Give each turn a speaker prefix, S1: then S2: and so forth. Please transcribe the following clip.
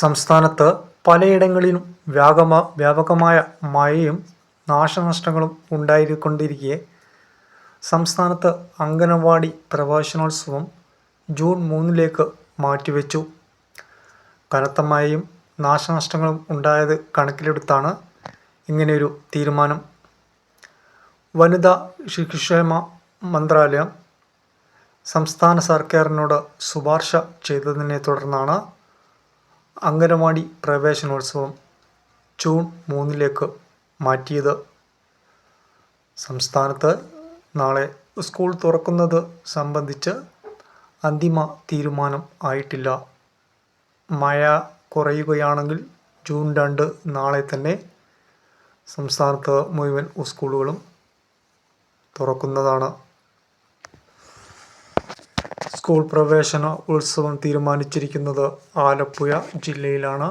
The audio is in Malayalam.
S1: സംസ്ഥാനത്ത് പലയിടങ്ങളിലും വ്യാപകമ വ്യാപകമായ മഴയും നാശനഷ്ടങ്ങളും ഉണ്ടായിക്കൊണ്ടിരിക്കെ. സംസ്ഥാനത്ത് അംഗനവാടി പ്രവേശനോത്സവം ജൂൺ മൂന്നിലേക്ക് മാറ്റിവെച്ചു. കനത്ത മഴയും നാശനഷ്ടങ്ങളും ഉണ്ടായത് കണക്കിലെടുത്താണ് ഇങ്ങനെയൊരു തീരുമാനം. വനിതാ ശിശുക്ഷേമ മന്ത്രാലയം സംസ്ഥാന സർക്കാരിനോട് ശുപാർശ ചെയ്തതിനെ തുടർന്നാണ് അംഗനവാടി പ്രവേശനോത്സവം ജൂൺ മൂന്നിലേക്ക് മാറ്റിയത്. സംസ്ഥാനത്ത് നാളെ സ്കൂൾ തുറക്കുന്നത് സംബന്ധിച്ച് അന്തിമ തീരുമാനം ആയിട്ടില്ല. മഴ കുറയുകയാണെങ്കിൽ ജൂൺ രണ്ട് നാളെ തന്നെ സംസ്ഥാനത്ത് മുഴുവൻ സ്കൂളുകളും തുറക്കുന്നതാണ്. സ്കൂൾ പ്രവേശന ഉത്സവം തീരുമാനിച്ചിരിക്കുന്നത് ആലപ്പുഴ ജില്ലയിലാണ്.